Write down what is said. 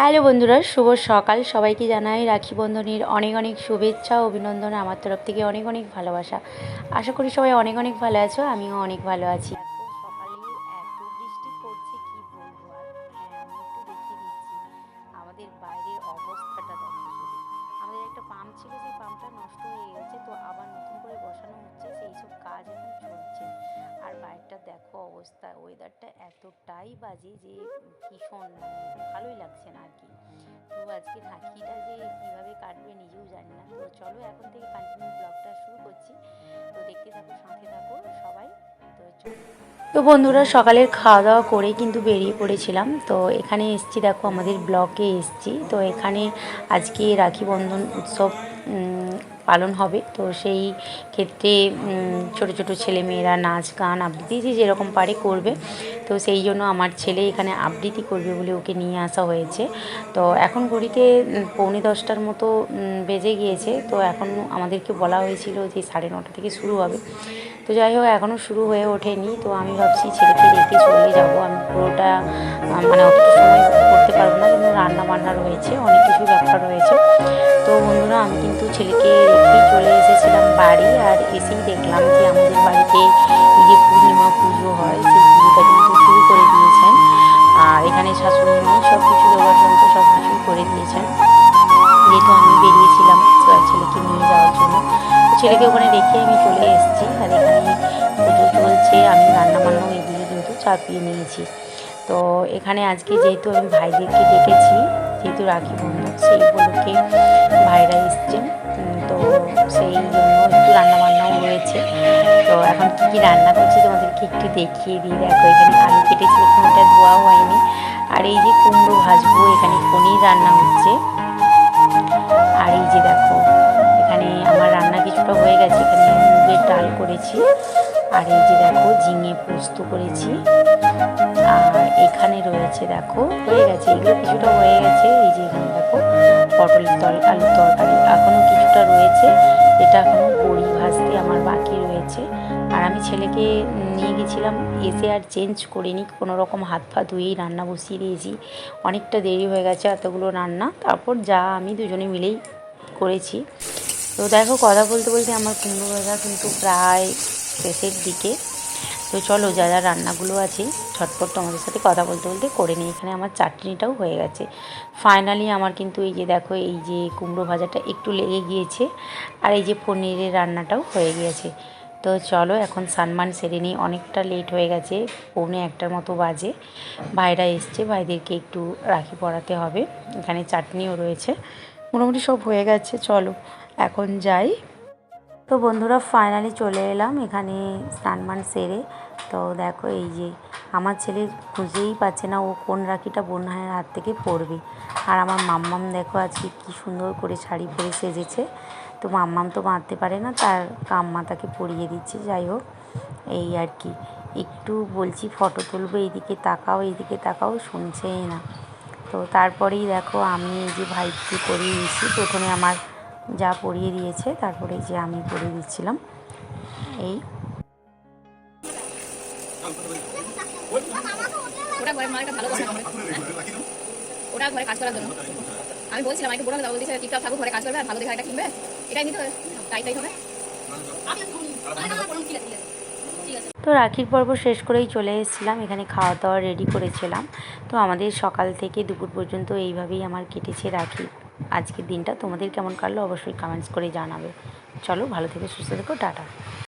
Hello বন্ধুরা, শুভ সকাল। সবাইকে জানাই রাখি বন্ধনের অনেক অনেক শুভেচ্ছা অভিনন্দন। আমার তরফ থেকে অনেক অনেক ভালোবাসা। আশা করি সবাই অনেক অনেক ভালো আছো, আমিও অনেক ভালো আছি। দেখো অবস্থা ওয়েদারটা এতটাই বাজে যে ভীষণ ভালোই লাগছে না আর কি। তো আজকে রাখিটা যে কীভাবে কাটবে নিজেও জানি না। তো চলো এখন থেকে কন্টিনিউ ব্লগটা শুরু করছি। তো দেখতে থাকো, সাথে থাকো সবাই। তো তো বন্ধুরা, সকালের খাওয়া দাওয়া করে কিন্তু বেরিয়ে পড়েছিলাম। তো এখানে এসছি, দেখো আমাদের ব্লকে এসছি। তো এখানে আজকে রাখি বন্ধন উৎসব পালন হবে। তো সেই ক্ষেত্রে ছোট ছোট ছেলে মেয়েরা নাচ, গান, আবৃত্তি যে যেরকম পারে করবে। তো সেই জন্য আমার ছেলে এখানে আবৃত্তি করবে বলে ওকে নিয়ে আসা হয়েছে। তো এখন ঘড়িতে পৌনে দশটার মতো বেজে গিয়েছে। তো এখন আমাদেরকে বলা হয়েছিল যে সাড়ে নটা থেকে শুরু হবে। তো যাই হোক এখনও শুরু হয়ে ওঠেনি। তো আমি ভাবছি ছেলেকে রেখে চলে যাব। আমি পুরোটা মানে অতটা সময় করতে পারব না। কিন্তু রান্না বান্না রয়েছে, অনেক কিছু ব্যাপার রয়েছে। তো বন্ধুরা, আমি কিন্তু ছেলেকে রেখেই চলে এসেছিলাম বাড়ি আর এসেই দেখলাম যে আমাদের বাড়িতে এই যে পূর্ণিমা পুজো হয়, সেই পুজোটা কিন্তু শুরু করে দিয়েছেন। আর এখানে শাশুড়ি মেয়ে সব কিছু জোগাড় যন্ত্র সব কিছুই করে দিয়েছেন। যেহেতু আমি বেরিয়েছিলাম ছেলেকে নিয়ে যাওয়ার জন্য। ছেলেকে ওখানে রেখে আমি চলে এসেছি আর এখানে পুজো চলছে, আমি রান্না বান্নাও এদিকে কিন্তু চাপিয়ে নিয়েছি। তো এখানে আজকে যেহেতু আমি ভাইদেরকে ডেকেছি, যেহেতু রাখি বন্ধন সেই উপলক্ষে ভাইরা এসছেন। তো সেই জন্য একটু রান্না বান্নাও রয়েছে তো এখন কী কী রান্না করছি তোমাদেরকে একটু দেখিয়ে দিই। দেখো, এখানে আলু কেটেছি এখন ধোয়াও হয়নি। আর এই যে কুমড়ো ভাজবো, এখানে পনির রান্না হচ্ছে। আর এই যে দেখো, এখানে আমার রান্না কিছুটা হয়ে গেছে। এখানে মুগের ডাল করেছি। আর এই যে দেখো, ঝিঙে পোস্ত করেছি। আর এখানে রয়েছে, দেখো, হয়ে গেছে এগুলো কিছুটা হয়ে গেছে, এই যে এখানে দেখো পটলের তল, আলুর তরকারি এখনও কিছুটা রয়েছে, এটা এখনও বড়ি ভাজতে আমার বাকি রয়েছে। আর আমি ছেলেকে নিয়ে গেছিলাম, এসে আর চেঞ্জ করিনি কোনো রকম হাত পা ধুয়েই রান্না বসিয়ে দিয়েছি। অনেকটা দেরি হয়ে গেছে এতগুলো রান্না, তারপর যা আমি দুজনে মিলেই করেছি। তো দেখো, কথা বলতে বলতে আমার কুমড়ো ভাজা কিন্তু প্রায় শেষের দিকে। তো চলো যা যা রান্নাগুলো আছে, ঝটপট তোমাদের সাথে কথা বলতে বলতে করে নিই। এখানে আমার চাটনিটাও হয়ে গেছে। ফাইনালি আমার কিন্তু এই যে দেখো, এই যে কুমড়ো ভাজাটা একটু লেগে গিয়েছে, আর এই যে পনিরের রান্নাটাও হয়ে গিয়েছে। তো চলো এখন সানমান সেরে নিই, অনেকটা লেট হয়ে গেছে, পৌনে একটার মতো বাজে। ভাইরা এসছে, ভাইদেরকে একটু রাখি পরাতে হবে। এখানে চাটনিও রয়েছে। মোটামুটি সব হয়ে গেছে, চলো। এখন যাই। তো বন্ধুরা ফাইনালি চলে এলাম এখানে স্নানমান সেরে। তো দেখো এই যে আমার ছেলে খুঁজেই পাচ্ছে না ও কোন রাখিটা বোন ভাইয়ের হাত থেকে পড়বে। আর আমার মাম্মাম দেখো আজকে কি সুন্দর করে শাড়ি পরে সেজেছে। তো মাম্মাম তো বাঁধতে পারে না, তার কাম্মা তাকে পরিয়ে দিচ্ছে, যাই হোক। এই আর কি, একটু বলছি ফটো তুলবো, এইদিকে তাকাও এইদিকে তাকাও, শুনছেই না। তো তারপরেই দেখো আমি এই যে ভাইটি দিয়েছি প্রথমে আমার যা পরিয়ে দিয়েছে তারপরে যে আমি পরিয়ে দিচ্ছিলাম এই। ওটা ঘরে মার ভালো কথা ওটা ঘরে কাজ করার জন্য। আমি বলছিলাম ঘরে কাজ করবে আর ভালো দেখে একটা কিনবে? এটাই নিতে হবে। তাই তাই হবে। ঠিক আছে ঠিক আছে তো রাখির পর্ব শেষ করেই চলে এসেছিলাম এখানে খাওয়া দাওয়া রেডি করেছিলাম। তো আমাদের সকাল থেকে দুপুর পর্যন্ত এইভাবেই আমার কেটেছে রাখি। আজকের দিনটা তোমাদের কেমন কাটলো অবশ্যই কমেন্টস করে জানাবে। চলো ভালো থেকে, সুস্থ থেকো, টাটা।